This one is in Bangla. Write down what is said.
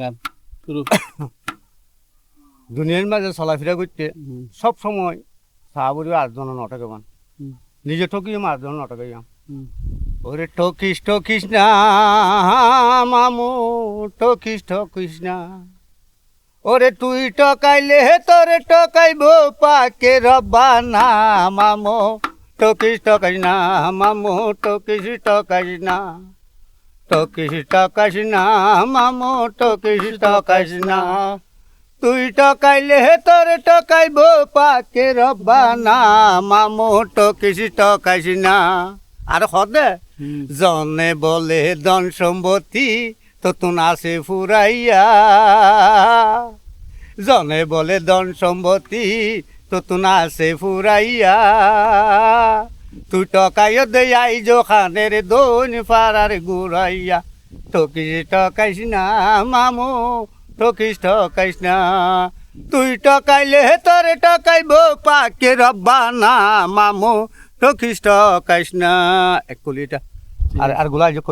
গান। শুরু। দুনিয়ার মাঝে চলাফেরা করতে সব সময় সাহাবুরি আটজন নটকে হুম, নিজে ঠকিয়ে আটজন নটকে যাম। ওরে টকিস টকিস না মামু টকিস টকিস না। ওরে তুই টকাইলে তোরে টকাইব পাকে রব্বা না মামু টকিস টকাইস না মামু টকিস টকাইস না। টকিস টকাইস না মামু টকিস টকাইস না। তুই টকাইলে তোরে টকাইব পাকে রব্বা না মামু টকিস টকাইস না। আর হদে জনে বলে ধন সম্পত্তি তো তুন আসে ফুরাইয়া। জনে বলে ধন সম্পত্তি তো তুন আসে ফুরাইয়া। তুই টকাইও দেয়াই জোখানের খানের দোন পাড়ার গুড়াইয়া ঠকিস টকাইস না মামু ঠকিস ঠকাইস না তুই টকাইলে তোরে টকাইব পাকে রব্বা না মামু ঠকিস টকাইস না এক কুলিটা আর আরগুলা যে করি